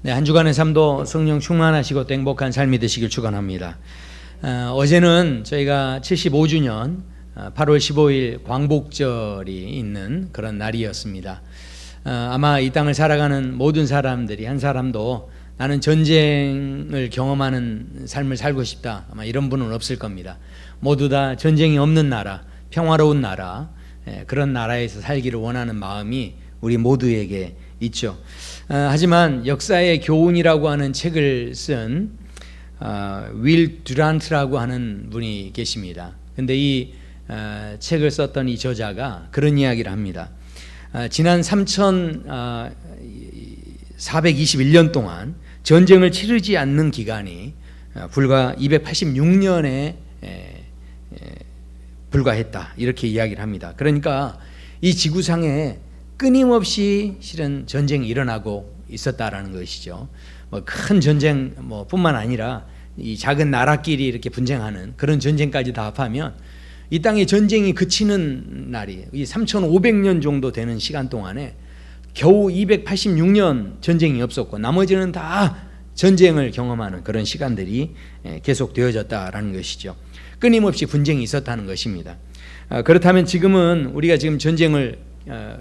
네, 한 주간의 삶도 성령 충만하시고 또 행복한 삶이 되시길 축원합니다. 어, 제는 저희가 75주년 8월 15일 광복절이 있는 그런 날이었습니다. 어, 아마 이 땅을 살아가는 모든 사람들이 한 사람도 나는 전쟁을 경험하는 삶을 살고 싶다. 아마 이런 분은 없을 겁니다. 모두 다 전쟁이 없는 나라, 평화로운 나라, 예, 그런 나라에서 살기를 원하는 마음이 우리 모두에게 있죠. 어, 하지만 역사의 교훈이라고 하는 책을 쓴 어, 윌 듀란트라고 하는 분이 계십니다. 근데 이 어, 책을 썼던 이 저자가 그런 이야기를 합니다. 어, 지난 3,421년 동안 전쟁을 치르지 않는 기간이 어, 불과 286년에 불과했다 이렇게 이야기를 합니다. 그러니까 이 지구상에 끊임없이 실은 전쟁이 일어나고 있었다라는 것이죠. 뭐 큰 전쟁 뭐 뿐만 아니라 이 작은 나라끼리 이렇게 분쟁하는 그런 전쟁까지 다 합하면 이 땅에 전쟁이 그치는 날이 이 3,500년 정도 되는 시간 동안에 겨우 286년 전쟁이 없었고 나머지는 다 전쟁을 경험하는 그런 시간들이 계속 되어졌다라는 것이죠. 끊임없이 분쟁이 있었다는 것입니다. 아, 그렇다면 지금은 우리가 지금 전쟁을 어,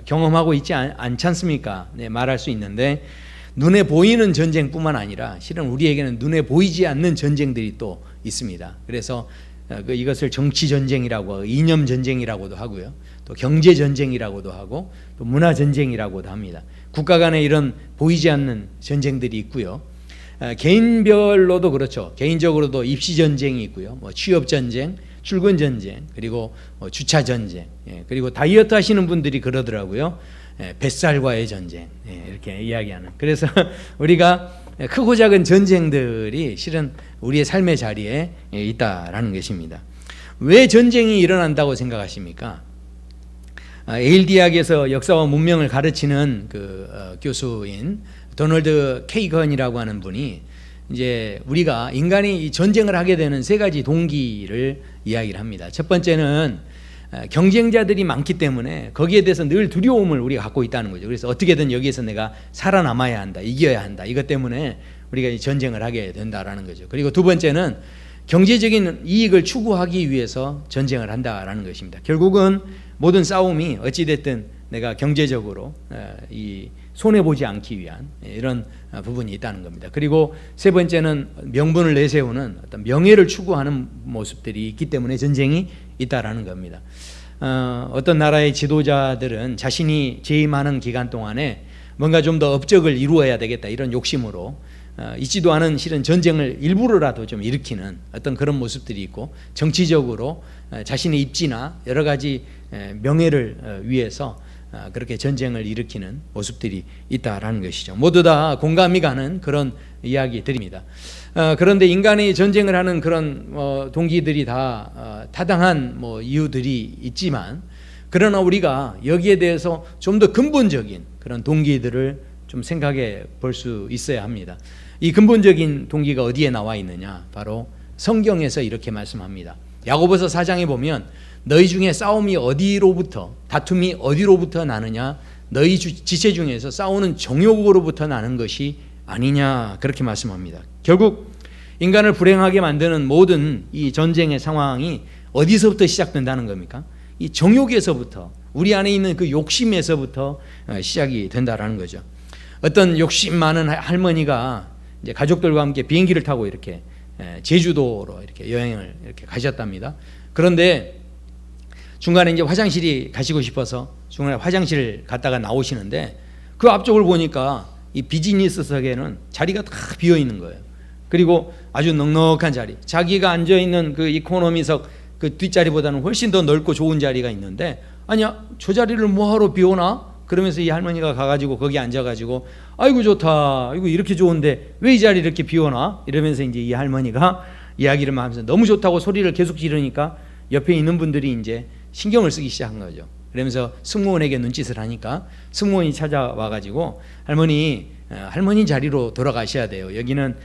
경험하고 있지 않 지 않습니까? 네, 말할 수 있는데 눈에 보이는 전쟁뿐만 아니라 실은 우리에게는 눈에 보이지 않는 전쟁들이 또 있습니다. 그래서 어, 그 이것을 정치 전쟁이라고 이념 전쟁이라고도 하고요. 또 경제 전쟁이라고도 하고 또 문화 전쟁이라고도 합니다. 국가 간에 이런 보이지 않는 전쟁들이 있고요. 어, 개인별로도 그렇죠. 개인적으로도 입시 전쟁이 있고요. 뭐 취업 전쟁, 출근 전쟁, 그리고 뭐 주차 전쟁, 예, 그리고 다이어트 하시는 분들이 그러더라고요. 예, 뱃살과의 전쟁 예, 이렇게 이야기하는. 그래서 우리가 크고 작은 전쟁들이 실은 우리의 삶의 자리에 예, 있다라는 것입니다. 왜 전쟁이 일어난다고 생각하십니까? 아, 에일 대학에서 역사와 문명을 가르치는 그 어, 교수인 도널드 케이건이라고 하는 분이 이제 우리가 인간이 전쟁을 하게 되는 세 가지 동기를 이야기를 합니다. 첫 번째는 경쟁자들이 많기 때문에 거기에 대해서 늘 두려움을 우리가 갖고 있다는 거죠. 그래서 어떻게든 여기에서 내가 살아남아야 한다, 이겨야 한다. 이것 때문에 우리가 전쟁을 하게 된다라는 거죠. 그리고 두 번째는 경제적인 이익을 추구하기 위해서 전쟁을 한다라는 것입니다. 결국은 모든 싸움이 어찌됐든 내가 경제적으로 이 손해 보지 않기 위한 이런 부분이 있다는 겁니다. 그리고 세 번째는 명분을 내세우는 어떤 명예를 추구하는 모습들이 있기 때문에 전쟁이 있다라는 겁니다. 어, 떤 나라의 지도자들은 자신이 재임하는 기간 동안에 뭔가 좀 더 업적을 이루어야 되겠다 이런 욕심으로 어, 있지도 않은 실은 전쟁을 일부러라도 좀 일으키는 어떤 그런 모습들이 있고 정치적으로 어, 자신의 입지나 여러 가지 명예를 어, 위해서 아, 그렇게 전쟁을 일으키는 모습들이 있다라는 것이죠. 모두 다 공감이 가는 그런 이야기들입니다. 아, 그런데 인간이 전쟁을 하는 그런 어, 동기들이 다 어, 타당한 뭐 이유들이 있지만 그러나 우리가 여기에 대해서 좀 더 근본적인 그런 동기들을 좀 생각해 볼 수 있어야 합니다. 이 근본적인 동기가 어디에 나와 있느냐? 바로 성경에서 이렇게 말씀합니다. 야고보서 4장에 보면 너희 중에 싸움이 어디로부터 다툼이 어디로부터 나느냐 너희 지체 중에서 싸우는 정욕으로부터 나는 것이 아니냐 그렇게 말씀합니다. 결국 인간을 불행하게 만드는 모든 이 전쟁의 상황이 어디서부터 시작된다는 겁니까? 이 정욕에서부터 우리 안에 있는 그 욕심에서부터 어, 시작이 된다라는 거죠. 어떤 욕심 많은 할머니가 이제 가족들과 함께 비행기를 타고 이렇게 제주도로 이렇게 여행을 이렇게 가셨답니다. 그런데 중간에 이제 화장실이 가시고 싶어서 중간에 화장실 갔다가 나오시는데 그 앞쪽을 보니까 이 비즈니스석에는 자리가 다 비어 있는 거예요. 그리고 아주 넉넉한 자리. 자기가 앉아 있는 그 이코노미석 그 뒷자리보다는 훨씬 더 넓고 좋은 자리가 있는데 아니야 저 자리를 뭐하러 비워놔? 그러면서 이 할머니가 가가지고 거기 앉아가지고 아이고 좋다 아이고 이렇게 좋은데 왜 이 자리 이렇게 비워놔? 이러면서 이제 이 할머니가 이야기를 하면서 너무 좋다고 소리를 계속 지르니까 옆에 있는 분들이 이제 신경을 쓰기 시작한 거죠. 그러면서 승무원에게 눈짓을 하니까 승무원이 찾아와 가지고 할머니 어, 할머니 자리로 돌아가셔야 돼요. 여기는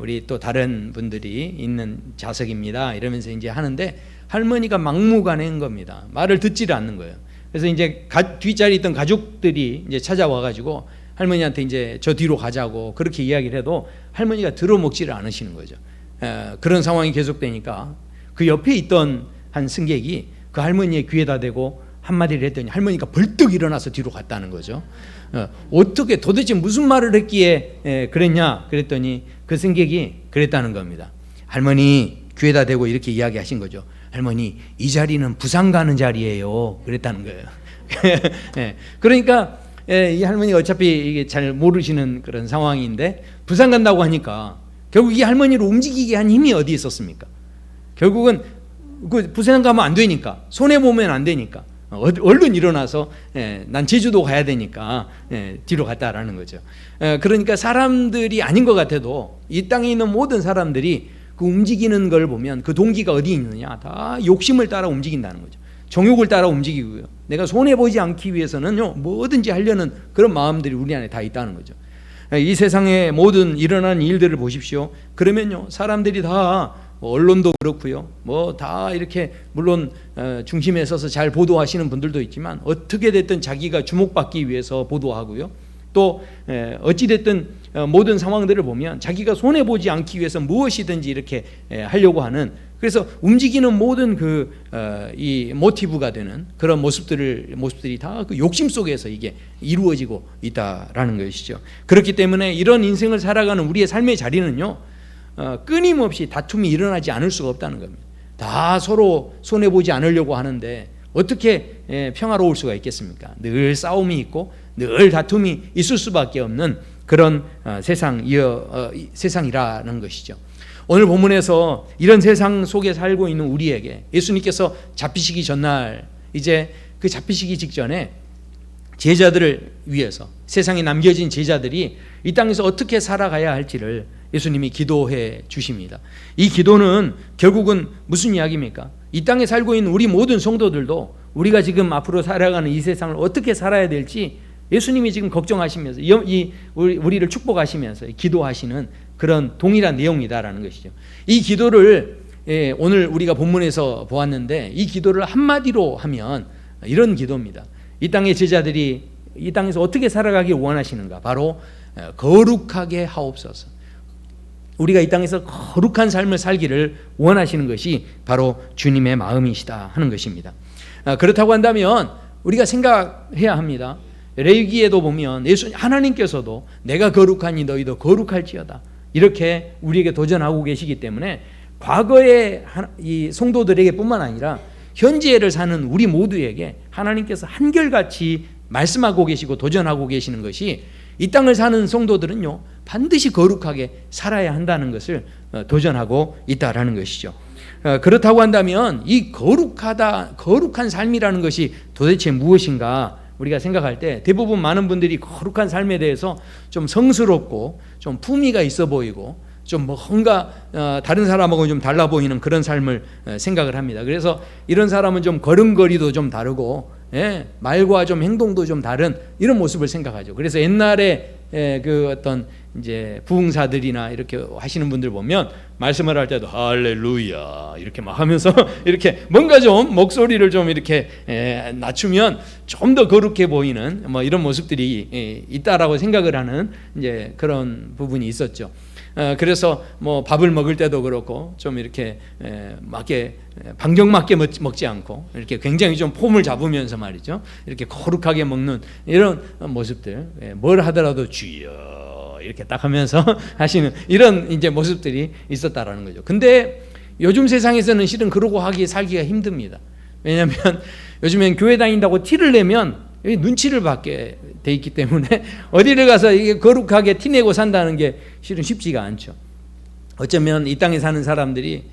우리 또 다른 분들이 있는 좌석입니다. 이러면서 이제 하는데 할머니가 막무가내인 겁니다. 말을 듣지를 않는 거예요. 그래서 이제 가, 뒷자리 있던 가족들이 이제 찾아와 가지고 할머니한테 이제 저 뒤로 가자고 그렇게 이야기를 해도 할머니가 들어먹지를 않으시는 거죠. 에, 그런 상황이 계속되니까 그 옆에 있던 한 승객이 그 할머니의 귀에다 대고 한마디를 했더니 할머니가 벌떡 일어나서 뒤로 갔다는 거죠. 어, 어떻게 도대체 무슨 말을 했기에 에, 그랬냐 그랬더니 그 승객이 그랬다는 겁니다. 할머니 귀에다 대고 이렇게 이야기하신 거죠. 할머니 이 자리는 부산 가는 자리예요. 그랬다는 거예요. 예, 그러니까 예, 이 할머니가 어차피 이게 잘 모르시는 그런 상황인데 부산 간다고 하니까 결국 이 할머니를 움직이게 한 힘이 어디 있었습니까? 결국은 그 부산 가면 안 되니까 손해 보면 안 되니까 어, 얼른 일어나서 예, 난 제주도 가야 되니까 예, 뒤로 갔다라는 거죠. 예, 그러니까 사람들이 아닌 것 같아도 이 땅에 있는 모든 사람들이 그 움직이는 걸 보면 그 동기가 어디 있느냐 다 욕심을 따라 움직인다는 거죠. 정욕을 따라 움직이고요. 내가 손해 보지 않기 위해서는요 뭐든지 하려는 그런 마음들이 우리 안에 다 있다는 거죠. 이 세상의 모든 일어나는 일들을 보십시오. 그러면요 사람들이 다 언론도 그렇고요. 뭐 다 이렇게 물론 어, 중심에 서서 잘 보도하시는 분들도 있지만 어떻게 됐든 자기가 주목받기 위해서 보도하고요. 또 어찌 됐든 어, 모든 상황들을 보면 자기가 손해 보지 않기 위해서 무엇이든지 이렇게 하려고 하는 그래서 움직이는 모든 그 이 모티브가 되는 그런 모습들을 모습들이 다 그 욕심 속에서 이게 이루어지고 있다라는 것이죠. 그렇기 때문에 이런 인생을 살아가는 우리의 삶의 자리는요. 어, 끊임없이 다툼이 일어나지 않을 수가 없다는 겁니다. 다 서로 손해 보지 않으려고 하는데 어떻게 예, 평화로울 수가 있겠습니까? 늘 싸움이 있고 늘 다툼이 있을 수밖에 없는 그런 어, 세상 어, 세상이라는 것이죠. 오늘 본문에서 이런 세상 속에 살고 있는 우리에게 예수님께서 잡히시기 전날 이제 그 잡히시기 직전에 제자들을 위해서 세상에 남겨진 제자들이 이 땅에서 어떻게 살아가야 할지를 예수님이 기도해 주십니다. 이 기도는 결국은 무슨 이야기입니까? 이 땅에 살고 있는 우리 모든 성도들도 우리가 지금 앞으로 살아가는 이 세상을 어떻게 살아야 될지 예수님이 지금 걱정하시면서 이 우리를 축복하시면서 기도하시는 그런 동일한 내용이다라는 것이죠. 이 기도를 예, 오늘 우리가 본문에서 보았는데 이 기도를 한마디로 하면 이런 기도입니다. 이 땅의 제자들이 이 땅에서 어떻게 살아가기 원하시는가? 바로 어, 거룩하게 하옵소서. 우리가 이 땅에서 거룩한 삶을 살기를 원하시는 것이 바로 주님의 마음이시다 하는 것입니다. 어, 그렇다고 한다면 우리가 생각해야 합니다. 레위기에도 보면 예수 하나님께서도 내가 거룩하니 너희도 거룩할지어다 이렇게 우리에게 도전하고 계시기 때문에 과거의 이 성도들에게뿐만 아니라 현재를 사는 우리 모두에게 하나님께서 한결같이 말씀하고 계시고 도전하고 계시는 것이 이 땅을 사는 성도들은요 반드시 거룩하게 살아야 한다는 것을 어, 도전하고 있다라는 것이죠. 어, 그렇다고 한다면 이 거룩하다 거룩한 삶이라는 것이 도대체 무엇인가 우리가 생각할 때 대부분 많은 분들이 거룩한 삶에 대해서 좀 성스럽고 좀 품위가 있어 보이고 좀 뭔가 어, 다른 사람하고 좀 달라 보이는 그런 삶을 어, 생각을 합니다. 그래서 이런 사람은 좀 걸음걸이도 좀 다르고 예, 말과 좀 행동도 좀 다른 이런 모습을 생각하죠. 그래서 옛날에 예, 그 어떤 이제 부흥사들이나 이렇게 하시는 분들 보면 말씀을 할 때도 할렐루야 이렇게 막 하면서 이렇게 뭔가 좀 목소리를 좀 이렇게 예, 낮추면 좀 더 거룩해 보이는 뭐 이런 모습들이 예, 있다라고 생각을 하는 이제 그런 부분이 있었죠. 어, 그래서 뭐 밥을 먹을 때도 그렇고 좀 이렇게 맞게 방정 맞게 먹지 않고 이렇게 굉장히 좀 폼을 잡으면서 말이죠. 이렇게 거룩하게 먹는 이런 모습들 뭘 하더라도 주여 이렇게 딱 하면서 하시는 이런 이제 모습들이 있었다라는 거죠. 근데 요즘 세상에서는 실은 그러고 하기 살기가 힘듭니다. 왜냐하면 요즘엔 교회 다닌다고 티를 내면 눈치를 받게 돼 있기 때문에 어디를 가서 이게 거룩하게 티내고 산다는 게 실은 쉽지가 않죠. 어쩌면 이 땅에 사는 사람들이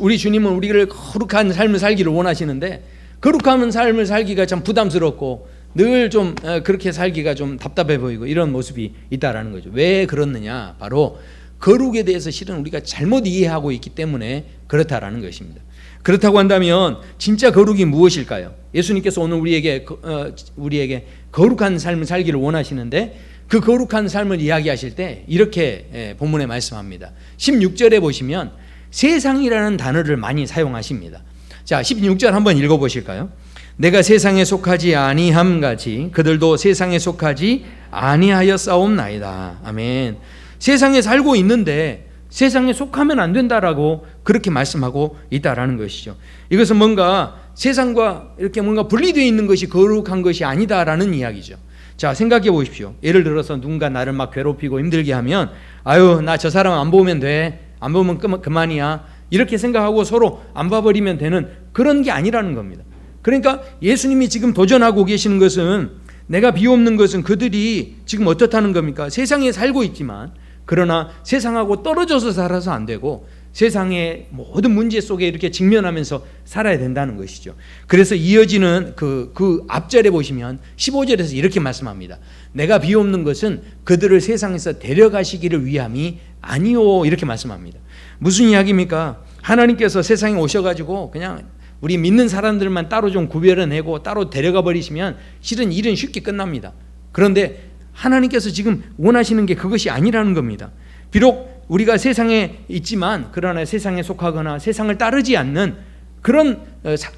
우리 주님은 우리를 거룩한 삶을 살기를 원하시는데 거룩한 삶을 살기가 참 부담스럽고 늘좀 어, 그렇게 살기가 좀 답답해 보이고 이런 모습이 있다라는 거죠. 왜 그렇느냐? 바로 거룩에 대해서 실은 우리가 잘못 이해하고 있기 때문에 그렇다라는 것입니다. 그렇다고 한다면 진짜 거룩이 무엇일까요? 예수님께서 오늘 우리에게 어, 우리에게 거룩한 삶을 살기를 원하시는데 그 거룩한 삶을 이야기하실 때 이렇게 예, 본문에 말씀합니다. 16절에 보시면 세상이라는 단어를 많이 사용하십니다. 자, 16절 한번 읽어 보실까요? 내가 세상에 속하지 아니함 같이 그들도 세상에 속하지 아니하여 싸움나이다. 아멘. 세상에 살고 있는데 세상에 속하면 안 된다라고 그렇게 말씀하고 있다라는 것이죠. 이것은 뭔가 세상과 이렇게 뭔가 분리되어 있는 것이 거룩한 것이 아니다라는 이야기죠. 자, 생각해 보십시오. 예를 들어서 누군가 나를 막 괴롭히고 힘들게 하면 아유, 나 저 사람 안 보면 돼. 안 보면 그, 그만이야. 이렇게 생각하고 서로 안 봐버리면 되는 그런 게 아니라는 겁니다. 그러니까 예수님이 지금 도전하고 계시는 것은 내가 비옵는 것은 그들이 지금 어떻다는 겁니까? 세상에 살고 있지만 그러나 세상하고 떨어져서 살아서 안 되고 세상의 모든 문제 속에 이렇게 직면하면서 살아야 된다는 것이죠. 그래서 이어지는 그, 그 앞절에 보시면 15절에서 이렇게 말씀합니다. 내가 비옵는 것은 그들을 세상에서 데려가시기를 위함이 아니오. 이렇게 말씀합니다. 무슨 이야기입니까? 하나님께서 세상에 오셔가지고 그냥 우리 믿는 사람들만 따로 좀 구별해내고 따로 데려가 버리시면 실은 일은 쉽게 끝납니다. 그런데 하나님께서 지금 원하시는 게 그것이 아니라는 겁니다. 비록 우리가 세상에 있지만 그러나 세상에 속하거나 세상을 따르지 않는 그런 어, 사,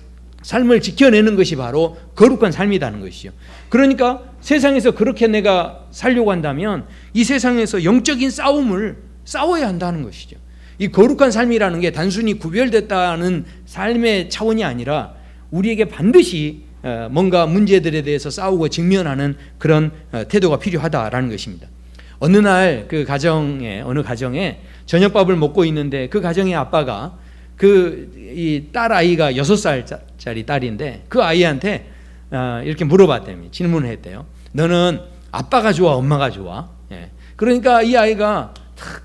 삶을 지켜내는 것이 바로 거룩한 삶이라는 것이죠. 그러니까 세상에서 그렇게 내가 살려고 한다면 이 세상에서 영적인 싸움을 싸워야 한다는 것이죠. 이 거룩한 삶이라는 게 단순히 구별됐다는 삶의 차원이 아니라 우리에게 반드시 어, 뭔가 문제들에 대해서 싸우고 직면하는 그런 어, 태도가 필요하다라는 것입니다. 어느 날 그 가정에 어느 가정에 저녁밥을 먹고 있는데 그 가정의 아빠가 그 이 딸 아이가 여섯 살짜리 딸인데 그 아이한테 어, 이렇게 물어봤대요. 질문을 했대요. 너는 아빠가 좋아, 엄마가 좋아? 예. 그러니까 이 아이가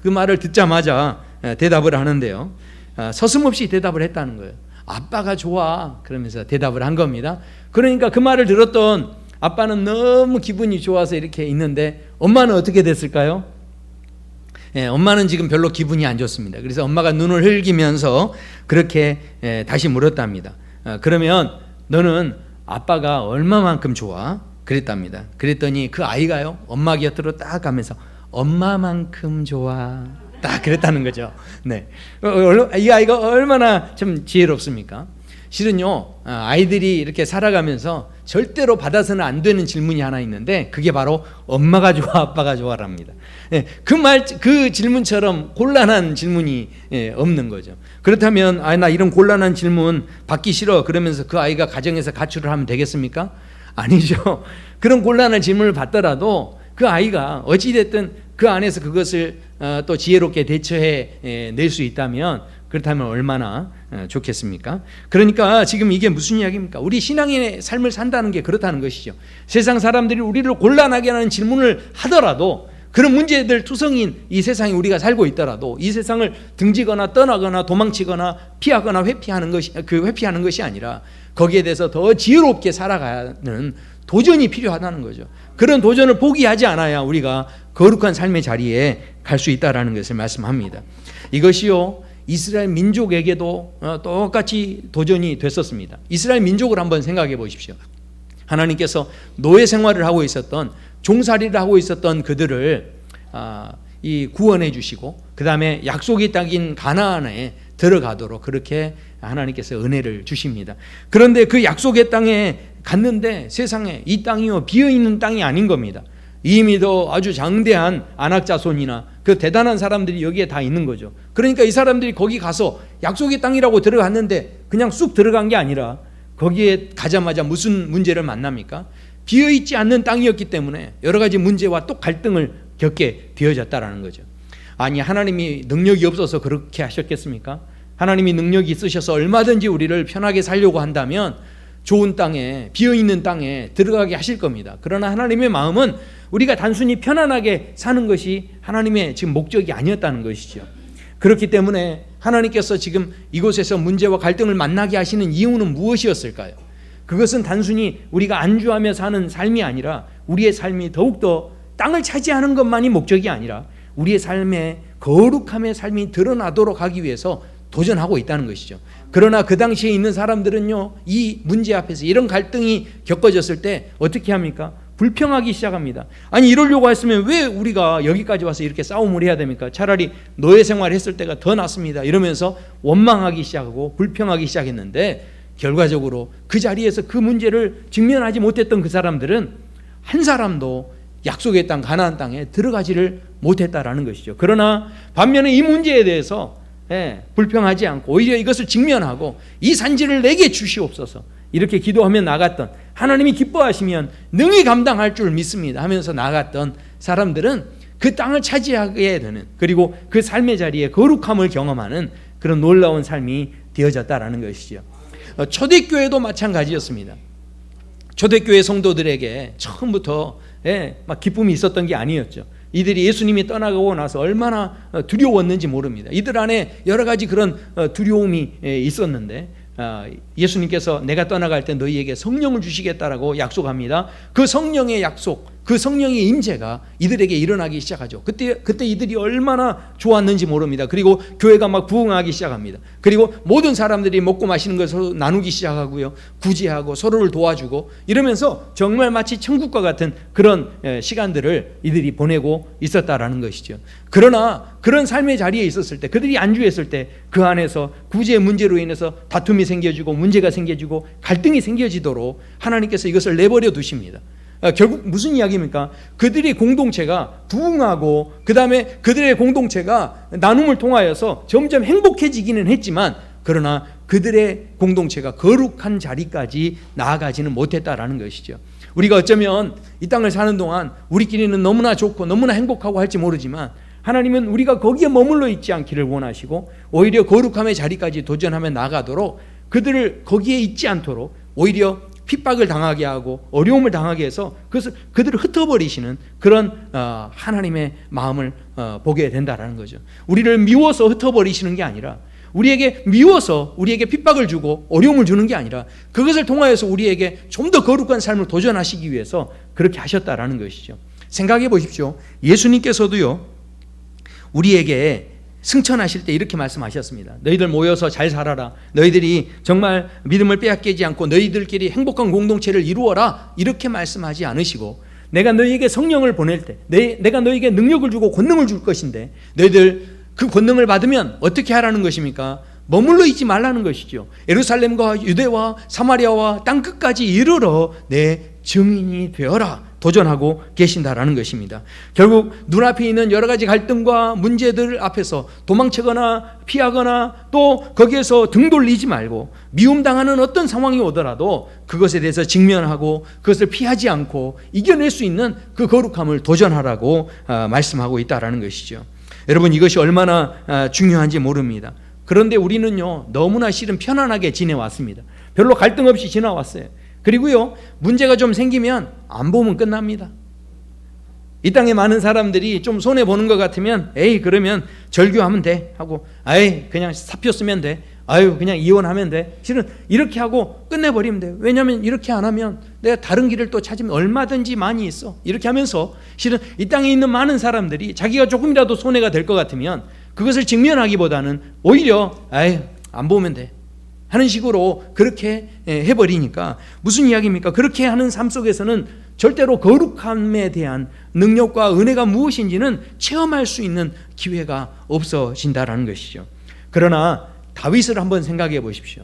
그 말을 듣자마자 예, 대답을 하는데요. 서슴없이 대답을 했다는 거예요. 아빠가 좋아. 그러면서 대답을 한 겁니다. 그러니까 그 말을 들었던 아빠는 너무 기분이 좋아서 이렇게 있는데 엄마는 어떻게 됐을까요? 예, 엄마는 지금 별로 기분이 안 좋습니다. 그래서 엄마가 눈을 흘기면서 그렇게 예, 다시 물었답니다. 어, 그러면 너는 아빠가 얼마만큼 좋아? 그랬답니다. 그랬더니 그 아이가요, 엄마 곁으로 딱 가면서 엄마만큼 좋아. 딱 그랬다는 거죠. 네. 어, 어, 이 아이가 얼마나 참 지혜롭습니까? 실은요, 아이들이 이렇게 살아가면서 절대로 받아서는 안 되는 질문이 하나 있는데 그게 바로 엄마가 좋아, 아빠가 좋아랍니다. 예, 그 말, 그 질문처럼 곤란한 질문이 예, 없는 거죠. 그렇다면, 아, 나 이런 곤란한 질문 받기 싫어. 그러면서 그 아이가 가정에서 가출을 하면 되겠습니까? 아니죠. 그런 곤란한 질문을 받더라도 그 아이가 어찌 됐든 그 안에서 그것을 어, 또 지혜롭게 대처해 낼 수 있다면 그렇다면 얼마나 어, 좋겠습니까? 그러니까 지금 이게 무슨 이야기입니까? 우리 신앙인의 삶을 산다는 게 그렇다는 것이죠. 세상 사람들이 우리를 곤란하게 하는 질문을 하더라도 그런 문제들 투성인 이 세상에 우리가 살고 있더라도 이 세상을 등지거나 떠나거나 도망치거나 피하거나 회피하는 것이 그 회피하는 것이 아니라 거기에 대해서 더 지혜롭게 살아가는 도전이 필요하다는 거죠. 그런 도전을 포기하지 않아야 우리가 거룩한 삶의 자리에 갈 수 있다라는 것을 말씀합니다. 이것이요 이스라엘 민족에게도 어, 똑같이 도전이 됐었습니다. 이스라엘 민족을 한번 생각해 보십시오. 하나님께서 노예 생활을 하고 있었던 종살이를 하고 있었던 그들을 아, 이 구원해 주시고 그 다음에 약속의 땅인 가나안에 들어가도록 그렇게 하나님께서 은혜를 주십니다. 그런데 그 약속의 땅에 갔는데 세상에 이 땅이요 비어 있는 땅이 아닌 겁니다. 이미 더 아주 장대한 안악자손이나 그 대단한 사람들이 여기에 다 있는 거죠. 그러니까 이 사람들이 거기 가서 약속의 땅이라고 들어갔는데 그냥 쑥 들어간 게 아니라 거기에 가자마자 무슨 문제를 만납니까? 비어 있지 않는 땅이었기 때문에 여러 가지 문제와 또 갈등을 겪게 되어졌다라는 거죠. 아니 하나님이 능력이 없어서 그렇게 하셨겠습니까? 하나님이 능력이 있으셔서 얼마든지 우리를 편하게 살려고 한다면 좋은 땅에 비어 있는 땅에 들어가게 하실 겁니다. 그러나 하나님의 마음은 우리가 단순히 편안하게 사는 것이 하나님의 지금 목적이 아니었다는 것이죠. 그렇기 때문에 하나님께서 지금 이곳에서 문제와 갈등을 만나게 하시는 이유는 무엇이었을까요? 그것은 단순히 우리가 안주하며 사는 삶이 아니라 우리의 삶이 더욱더 땅을 차지하는 것만이 목적이 아니라 우리의 삶의 거룩함의 삶이 드러나도록 하기 위해서 도전하고 있다는 것이죠. 그러나 그 당시에 있는 사람들은요, 이 문제 앞에서 이런 갈등이 겪어졌을 때 어떻게 합니까? 불평하기 시작합니다. 아니 이러려고 했으면 왜 우리가 여기까지 와서 이렇게 싸움을 해야 됩니까? 차라리 노예 생활 했을 때가 더 낫습니다. 이러면서 원망하기 시작하고 불평하기 시작했는데 결과적으로 그 자리에서 그 문제를 직면하지 못했던 그 사람들은 한 사람도 약속의 땅 가나안 땅에 들어가지를 못했다라는 것이죠. 그러나 반면에 이 문제에 대해서 예, 불평하지 않고 오히려 이것을 직면하고 이 산지를 내게 주시옵소서 이렇게 기도하며 나갔던 하나님이 기뻐하시면 능히 감당할 줄 믿습니다 하면서 나갔던 사람들은 그 땅을 차지하게 되는 그리고 그 삶의 자리에 거룩함을 경험하는 그런 놀라운 삶이 되어졌다라는 것이죠. 어, 초대교회도 마찬가지였습니다. 초대교회 성도들에게 처음부터 예, 막 기쁨이 있었던 게 아니었죠. 이들이 예수님이 떠나가고 나서 얼마나 어, 두려웠는지 모릅니다. 이들 안에 여러 가지 그런 어, 두려움이 예, 있었는데 아, 예수님께서 내가 떠나갈 때 너희에게 성령을 주시겠다라고 약속합니다. 그 성령의 약속, 그 성령의 임재가 이들에게 일어나기 시작하죠. 그때 그때 이들이 얼마나 좋았는지 모릅니다. 그리고 교회가 막 부흥하기 시작합니다. 그리고 모든 사람들이 먹고 마시는 것을 나누기 시작하고요. 구제하고 서로를 도와주고 이러면서 정말 마치 천국과 같은 그런 예, 시간들을 이들이 보내고 있었다라는 것이죠. 그러나 그런 삶의 자리에 있었을 때 그들이 안주했을 때 그 안에서 구제 문제로 인해서 다툼이 생겨지고 문제가 생겨지고 갈등이 생겨지도록 하나님께서 이것을 내버려 두십니다. 어, 결국 무슨 이야기입니까? 그들의 공동체가 부흥하고 그 다음에 그들의 공동체가 나눔을 통하여서 점점 행복해지기는 했지만 그러나 그들의 공동체가 거룩한 자리까지 나아가지는 못했다라는 것이죠. 우리가 어쩌면 이 땅을 사는 동안 우리끼리는 너무나 좋고 너무나 행복하고 할지 모르지만 하나님은 우리가 거기에 머물러 있지 않기를 원하시고 오히려 거룩함의 자리까지 도전하며 나가도록 그들을 거기에 있지 않도록 오히려 핍박을 당하게 하고 어려움을 당하게 해서 그것을 그들을 흩어버리시는 그런 어, 하나님의 마음을 어, 보게 된다라는 거죠. 우리를 미워서 흩어버리시는 게 아니라 우리에게 미워서 우리에게 핍박을 주고 어려움을 주는 게 아니라 그것을 통하여서 우리에게 좀 더 거룩한 삶을 도전하시기 위해서 그렇게 하셨다라는 것이죠. 생각해 보십시오. 예수님께서도요. 우리에게 승천하실 때 이렇게 말씀하셨습니다. 너희들 모여서 잘 살아라. 너희들이 정말 믿음을 빼앗기지 않고 너희들끼리 행복한 공동체를 이루어라. 이렇게 말씀하지 않으시고 내가 너희에게 성령을 보낼 때 내, 내가 너희에게 능력을 주고 권능을 줄 것인데 너희들 그 권능을 받으면 어떻게 하라는 것입니까? 머물러 있지 말라는 것이죠. 예루살렘과 유대와 사마리아와 땅 끝까지 이르러 내 증인이 되어라. 도전하고 계신다라는 것입니다. 결국 눈앞에 있는 여러 가지 갈등과 문제들 앞에서 도망치거나 피하거나 또 거기에서 등 돌리지 말고 미움당하는 어떤 상황이 오더라도 그것에 대해서 직면하고 그것을 피하지 않고 이겨낼 수 있는 그 거룩함을 도전하라고 아, 말씀하고 있다라는 것이죠. 여러분 이것이 얼마나 아, 중요한지 모릅니다. 그런데 우리는요 너무나 실은 편안하게 지내왔습니다. 별로 갈등 없이 지나왔어요. 그리고요, 문제가 좀 생기면 안 보면 끝납니다. 이 땅에 많은 사람들이 좀 손해 보는 것 같으면, 에이 그러면 절규하면 돼 하고, 아이 그냥 사표 쓰면 돼, 아유 그냥 이혼하면 돼. 실은 이렇게 하고 끝내버리면 돼. 왜냐하면 이렇게 안 하면 내가 다른 길을 또 찾으면 얼마든지 많이 있어. 이렇게 하면서 실은 이 땅에 있는 많은 사람들이 자기가 조금이라도 손해가 될 것 같으면 그것을 직면하기보다는 오히려, 아이 안 보면 돼. 하는 식으로 그렇게 예, 해버리니까 무슨 이야기입니까? 그렇게 하는 삶 속에서는 절대로 거룩함에 대한 능력과 은혜가 무엇인지는 체험할 수 있는 기회가 없어진다라는 것이죠. 그러나 다윗을 한번 생각해 보십시오.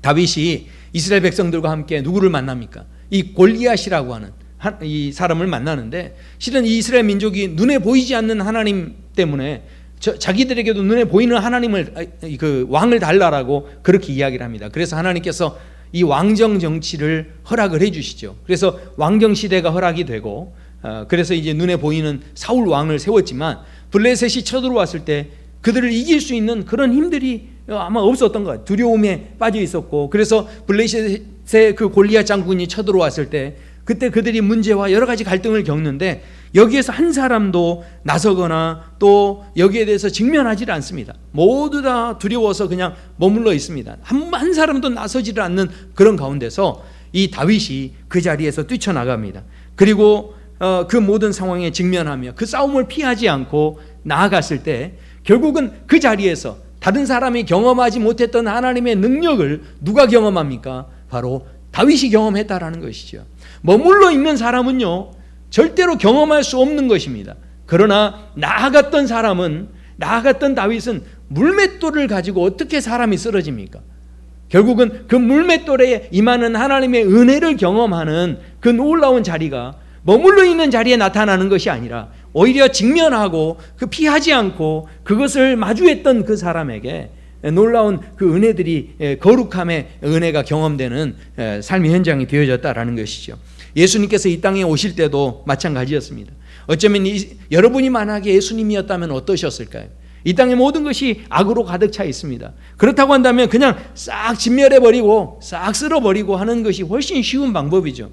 다윗이 이스라엘 백성들과 함께 누구를 만납니까? 이 골리앗이라고 하는 이 사람을 만나는데 실은 이 이스라엘 민족이 눈에 보이지 않는 하나님 때문에 저, 자기들에게도 눈에 보이는 하나님을 그 왕을 달라라고 그렇게 이야기를 합니다. 그래서 하나님께서 이 왕정 정치를 허락을 해주시죠. 그래서 왕정 시대가 허락이 되고 어, 그래서 이제 눈에 보이는 사울 왕을 세웠지만 블레셋이 쳐들어왔을 때 그들을 이길 수 있는 그런 힘들이 아마 없었던 것 같아요. 두려움에 빠져 있었고 그래서 블레셋의 그 골리앗 장군이 쳐들어왔을 때 그때 그들이 문제와 여러 가지 갈등을 겪는데 여기에서 한 사람도 나서거나 또 여기에 대해서 직면하지 않습니다. 모두 다 두려워서 그냥 머물러 있습니다. 한, 한 사람도 나서지를 않는 그런 가운데서 이 다윗이 그 자리에서 뛰쳐나갑니다. 그리고 어, 그 모든 상황에 직면하며 그 싸움을 피하지 않고 나아갔을 때 결국은 그 자리에서 다른 사람이 경험하지 못했던 하나님의 능력을 누가 경험합니까? 바로 다윗이 경험했다라는 것이죠. 머물러 있는 사람은요, 절대로 경험할 수 없는 것입니다. 그러나 나아갔던 사람은 나아갔던 다윗은 물맷돌을 가지고 어떻게 사람이 쓰러집니까? 결국은 그 물맷돌에 임하는 하나님의 은혜를 경험하는 그 놀라운 자리가 머물러 있는 자리에 나타나는 것이 아니라 오히려 직면하고 그 피하지 않고 그것을 마주했던 그 사람에게 놀라운 그 은혜들이 예, 거룩함의 은혜가 경험되는 예, 삶의 현장이 되어졌다라는 것이죠. 예수님께서 이 땅에 오실 때도 마찬가지였습니다. 어쩌면 이, 여러분이 만약에 예수님이었다면 어떠셨을까요? 이 땅의 모든 것이 악으로 가득 차 있습니다. 그렇다고 한다면 그냥 싹 진멸해 버리고 싹 쓸어 버리고 하는 것이 훨씬 쉬운 방법이죠.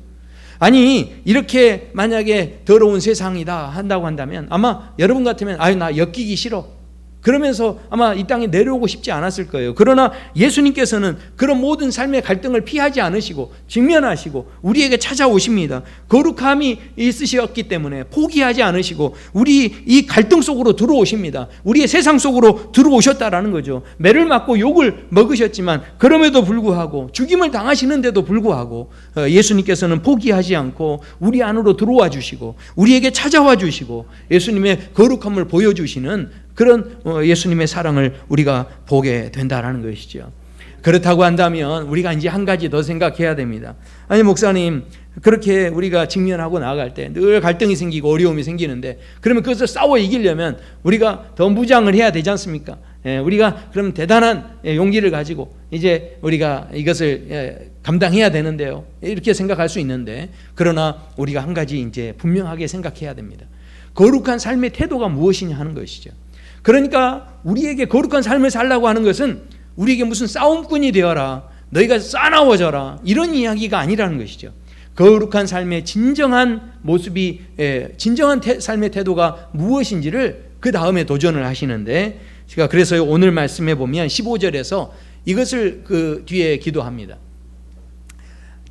아니 이렇게 만약에 더러운 세상이다 한다고 한다면 아마 여러분 같으면 아유 나 엮이기 싫어 그러면서 아마 이 땅에 내려오고 싶지 않았을 거예요. 그러나 예수님께서는 그런 모든 삶의 갈등을 피하지 않으시고 직면하시고 우리에게 찾아오십니다. 거룩함이 있으셨기 때문에 포기하지 않으시고 우리 이 갈등 속으로 들어오십니다. 우리의 세상 속으로 들어오셨다라는 거죠. 매를 맞고 욕을 먹으셨지만 그럼에도 불구하고 죽임을 당하시는데도 불구하고 어, 예수님께서는 포기하지 않고 우리 안으로 들어와 주시고 우리에게 찾아와 주시고 예수님의 거룩함을 보여주시는 그런 어, 예수님의 사랑을 우리가 보게 된다라는 것이죠. 그렇다고 한다면 우리가 이제 한 가지 더 생각해야 됩니다. 아니 목사님 그렇게 우리가 직면하고 나아갈 때 늘 갈등이 생기고 어려움이 생기는데 그러면 그것을 싸워 이기려면 우리가 더 무장을 해야 되지 않습니까? 예, 우리가 그럼 대단한 예, 용기를 가지고 이제 우리가 이것을 예, 감당해야 되는데요. 이렇게 생각할 수 있는데 그러나 우리가 한 가지 이제 분명하게 생각해야 됩니다. 거룩한 삶의 태도가 무엇이냐 하는 것이죠. 그러니까 우리에게 거룩한 삶을 살라고 하는 것은 우리에게 무슨 싸움꾼이 되어라. 너희가 싸나워져라. 이런 이야기가 아니라는 것이죠. 거룩한 삶의 진정한 모습이 예, 진정한 태, 삶의 태도가 무엇인지를 그 다음에 도전을 하시는데 제가 그래서 오늘 말씀해 보면 15절에서 이것을 그 뒤에 기도합니다.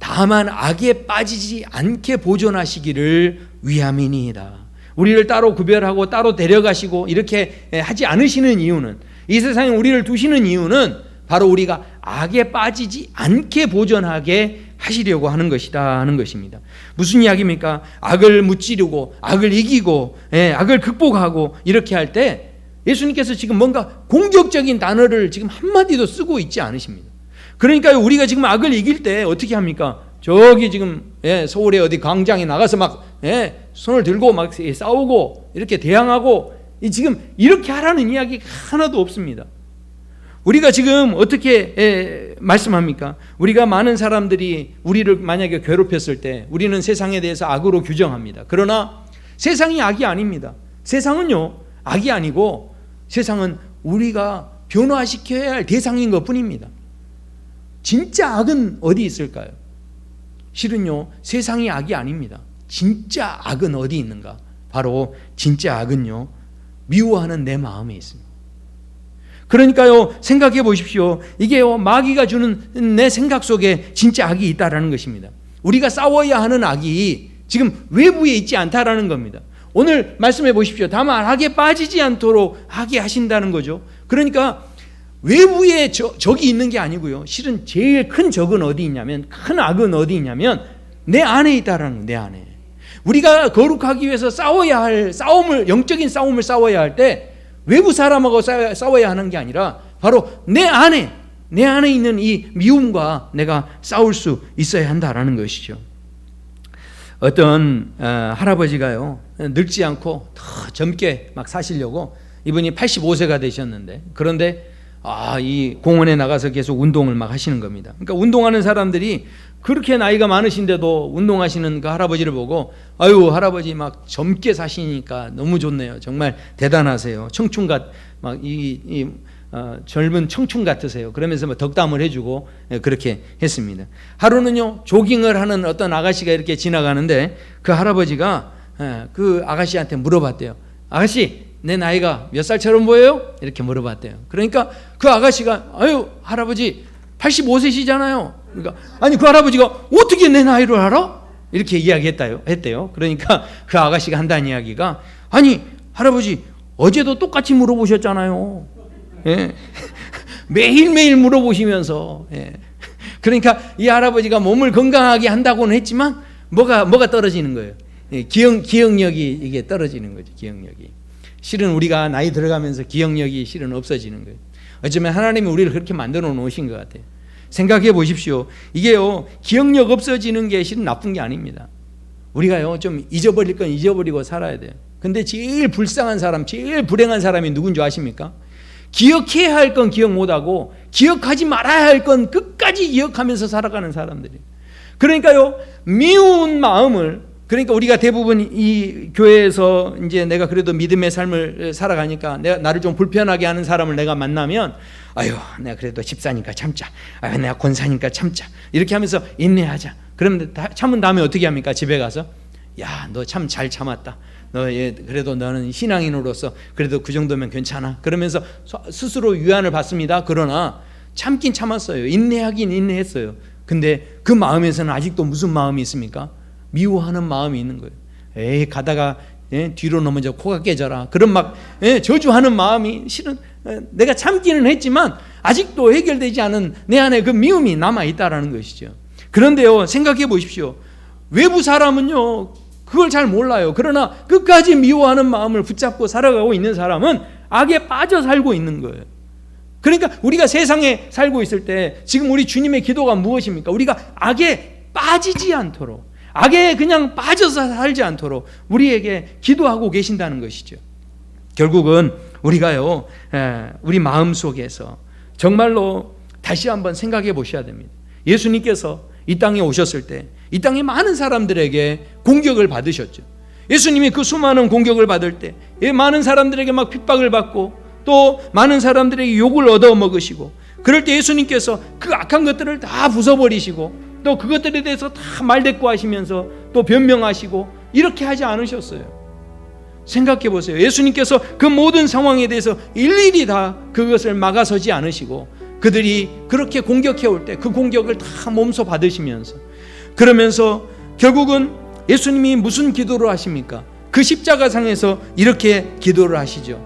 다만 악에 빠지지 않게 보존하시기를 위함이니이다. 우리를 따로 구별하고 따로 데려가시고 이렇게 하지 않으시는 이유는 이 세상에 우리를 두시는 이유는 바로 우리가 악에 빠지지 않게 보존하게 하시려고 하는 것이다 하는 것입니다. 무슨 이야기입니까? 악을 무찌르고 악을 이기고 예, 악을 극복하고 이렇게 할 때 예수님께서 지금 뭔가 공격적인 단어를 지금 한마디도 쓰고 있지 않으십니다. 그러니까 우리가 지금 악을 이길 때 어떻게 합니까? 저기 지금 예, 서울에 어디 광장에 나가서 막 예, 손을 들고 막 싸우고 이렇게 대항하고 지금 이렇게 하라는 이야기 하나도 없습니다. 우리가 지금 어떻게 예, 말씀합니까? 우리가 많은 사람들이 우리를 만약에 괴롭혔을 때 우리는 세상에 대해서 악으로 규정합니다. 그러나 세상이 악이 아닙니다. 세상은요 악이 아니고 세상은 우리가 변화시켜야 할 대상인 것 뿐입니다. 진짜 악은 어디 있을까요? 실은요 세상이 악이 아닙니다. 진짜 악은 어디 있는가? 바로 진짜 악은요, 미워하는 내 마음에 있습니다. 그러니까요, 생각해 보십시오. 이게요, 마귀가 주는 내 생각 속에 진짜 악이 있다라는 것입니다. 우리가 싸워야 하는 악이 지금 외부에 있지 않다라는 겁니다. 오늘 말씀해 보십시오. 다만 악에 빠지지 않도록 하게 하신다는 거죠. 그러니까 외부에 저, 적이 있는 게 아니고요. 실은 제일 큰 적은 어디 있냐면, 큰 악은 어디 있냐면, 내 안에 있다라는 내 안에. 우리가 거룩하기 위해서 싸워야 할 싸움을 영적인 싸움을 싸워야 할 때 외부 사람하고 싸워야 하는 게 아니라 바로 내 안에 내 안에 있는 이 미움과 내가 싸울 수 있어야 한다라는 것이죠. 어떤 어, 할아버지가요 늙지 않고 더 젊게 막 사시려고 이분이 85세가 되셨는데 그런데 아, 이 공원에 나가서 계속 운동을 막 하시는 겁니다. 그러니까 운동하는 사람들이 그렇게 나이가 많으신데도 운동하시는 그 할아버지를 보고 아유 할아버지 막 젊게 사시니까 너무 좋네요. 정말 대단하세요. 청춘 같막이 이, 어, 젊은 청춘 같으세요. 그러면서 뭐 덕담을 해주고 예, 그렇게 했습니다. 하루는요 조깅을 하는 어떤 아가씨가 이렇게 지나가는데 그 할아버지가 예, 그 아가씨한테 물어봤대요. 아가씨 내 나이가 몇 살처럼 보여요? 이렇게 물어봤대요. 그러니까 그 아가씨가 아유 할아버지 85세시잖아요. 그러니까 아니 그 할아버지가 어떻게 내 나이를 알아? 이렇게 이야기했다요. 했대요. 그러니까 그 아가씨가 한다는 이야기가 아니 할아버지 어제도 똑같이 물어보셨잖아요. 예. 매일매일 물어보시면서 예. 그러니까 이 할아버지가 몸을 건강하게 한다고는 했지만 뭐가 뭐가 떨어지는 거예요. 예. 기억 기억력이 이게 떨어지는 거죠. 기억력이. 실은 우리가 나이 들어가면서 기억력이 실은 없어지는 거예요. 어쩌면 하나님이 우리를 그렇게 만들어 놓으신 것 같아요. 생각해 보십시오. 이게요, 기억력 없어지는 게 실은 나쁜 게 아닙니다. 우리가요, 좀 잊어버릴 건 잊어버리고 살아야 돼요. 근데 제일 불쌍한 사람, 제일 불행한 사람이 누군지 아십니까? 기억해야 할 건 기억 못하고, 기억하지 말아야 할 건 끝까지 기억하면서 살아가는 사람들이에요. 그러니까요, 미운 마음을, 그러니까 우리가 대부분 이 교회에서 이제 내가 그래도 믿음의 삶을 살아가니까 내가 나를 좀 불편하게 하는 사람을 내가 만나면 아유, 내가 그래도 집사니까 참자. 아유, 내가 권사니까 참자. 이렇게 하면서 인내하자. 그러면 다, 참은 다음에 어떻게 합니까? 집에 가서 야, 너 참 잘 참았다. 너 예, 그래도 너는 신앙인으로서 그래도 그 정도면 괜찮아. 그러면서 스스로 위안을 받습니다. 그러나 참긴 참았어요. 인내하긴 인내했어요. 근데 그 마음에서는 아직도 무슨 마음이 있습니까? 미워하는 마음이 있는 거예요. 에이 가다가 예, 뒤로 넘어져 코가 깨져라. 그런 막 예, 저주하는 마음이 실은 예, 내가 참기는 했지만 아직도 해결되지 않은 내 안에 그 미움이 남아 있다라는 것이죠. 그런데요 생각해 보십시오. 외부 사람은요 그걸 잘 몰라요. 그러나 끝까지 미워하는 마음을 붙잡고 살아가고 있는 사람은 악에 빠져 살고 있는 거예요. 그러니까 우리가 세상에 살고 있을 때 지금 우리 주님의 기도가 무엇입니까? 우리가 악에 빠지지 않도록 악에 그냥 빠져서 살지 않도록 우리에게 기도하고 계신다는 것이죠. 결국은 우리가요, 우리 마음 속에서 정말로 다시 한번 생각해 보셔야 됩니다. 예수님께서 이 땅에 오셨을 때, 이 땅에 많은 사람들에게 공격을 받으셨죠. 예수님이 그 수많은 공격을 받을 때, 많은 사람들에게 막 핍박을 받고, 또 많은 사람들에게 욕을 얻어 먹으시고, 그럴 때 예수님께서 그 악한 것들을 다 부숴버리시고, 또 그것들에 대해서 다 말대꾸하시면서 또 변명하시고 이렇게 하지 않으셨어요. 생각해 보세요. 예수님께서 그 모든 상황에 대해서 일일이 다 그것을 막아서지 않으시고 그들이 그렇게 공격해 올 때 그 공격을 다 몸소 받으시면서 그러면서 결국은 예수님이 무슨 기도를 하십니까? 그 십자가상에서 이렇게 기도를 하시죠.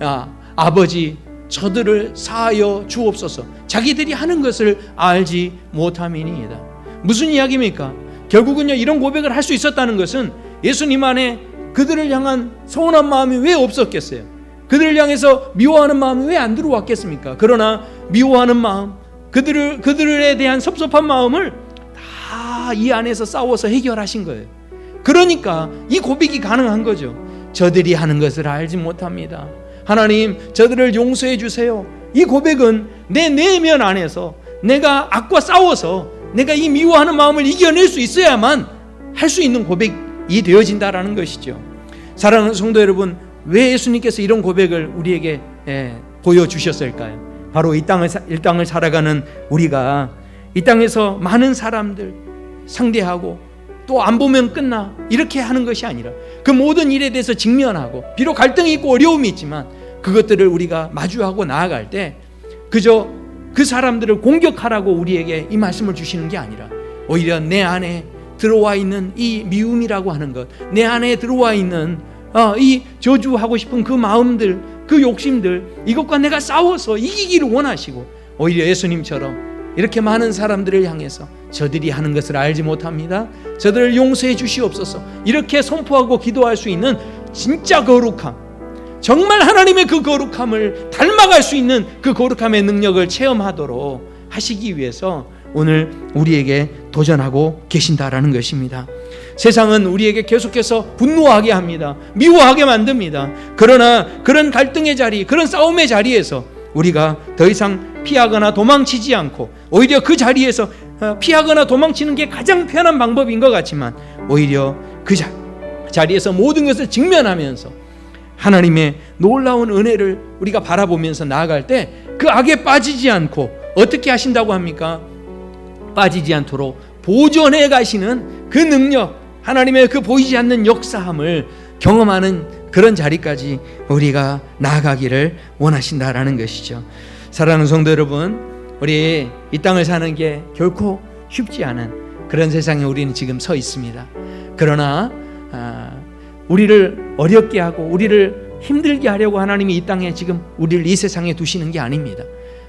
아, 아버지 저들을 사하여 주옵소서. 자기들이 하는 것을 알지 못함이니이다. 무슨 이야기입니까? 결국은요 이런 고백을 할 수 있었다는 것은 예수님 안에 그들을 향한 서운한 마음이 왜 없었겠어요? 그들을 향해서 미워하는 마음이 왜 안 들어왔겠습니까? 그러나 미워하는 마음, 그들을 그들에 대한 섭섭한 마음을 다 이 안에서 싸워서 해결하신 거예요. 그러니까 이 고백이 가능한 거죠. 저들이 하는 것을 알지 못합니다. 하나님, 저들을 용서해 주세요. 이 고백은 내 내면 안에서 내가 악과 싸워서 내가 이 미워하는 마음을 이겨낼 수 있어야만 할 수 있는 고백이 되어진다라는 것이죠. 사랑하는 성도 여러분, 왜 예수님께서 이런 고백을 우리에게 예, 보여주셨을까요? 바로 이 땅을, 이 땅을 살아가는 우리가 이 땅에서 많은 사람들 상대하고 또안 보면 끝나 이렇게 하는 것이 아니라 그 모든 일에 대해서 직면하고 비록 갈등이 있고 어려움이 있지만 그것들을 우리가 마주하고 나아갈 때 그저 그 사람들을 공격하라고 우리에게 이 말씀을 주시는 게 아니라 오히려 내 안에 들어와 있는 이 미움이라고 하는 것, 내 안에 들어와 있는 어, 이 저주하고 싶은 그 마음들, 그 욕심들, 이것과 내가 싸워서 이기기를 원하시고 오히려 예수님처럼 이렇게 많은 사람들을 향해서 저들이 하는 것을 알지 못합니다. 저들을 용서해 주시옵소서. 이렇게 선포하고 기도할 수 있는 진짜 거룩함, 정말 하나님의 그 거룩함을 닮아갈 수 있는 그 거룩함의 능력을 체험하도록 하시기 위해서 오늘 우리에게 도전하고 계신다라는 것입니다. 세상은 우리에게 계속해서 분노하게 합니다. 미워하게 만듭니다. 그러나 그런 갈등의 자리, 그런 싸움의 자리에서 우리가 더 이상 피하거나 도망치지 않고 오히려 그 자리에서 어, 피하거나 도망치는 게 가장 편한 방법인 것 같지만 오히려 그 자리에서 모든 것을 직면하면서 하나님의 놀라운 은혜를 우리가 바라보면서 나아갈 때 그 악에 빠지지 않고 어떻게 하신다고 합니까? 빠지지 않도록 보존해 가시는 그 능력, 하나님의 그 보이지 않는 역사함을 경험하는 그런 자리까지 우리가 나아가기를 원하신다라는 것이죠. 사랑하는 성도 여러분, 우리 이 땅을 사는 게 결코 쉽지 않은 그런 세상에 우리는 지금 서 있습니다. 그러나 아, 우리를 어렵게 하고 우리를 힘들게 하려고 하나님이 이 땅에 지금 우리를 이 세상에 두시는 게 아닙니다.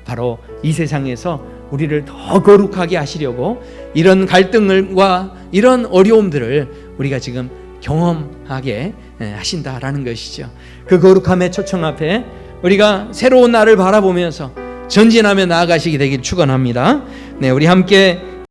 바로 이 세상에서 우리를 더 거룩하게 하시려고 이런 갈등과 이런 어려움들을 우리가 지금 경험하게 예, 하신다라는 것이죠. 그 거룩함의 초청 앞에 우리가 새로운 날을 바라보면서 전진하며 나아가시게 되길 축원합니다. 네, 우리 함께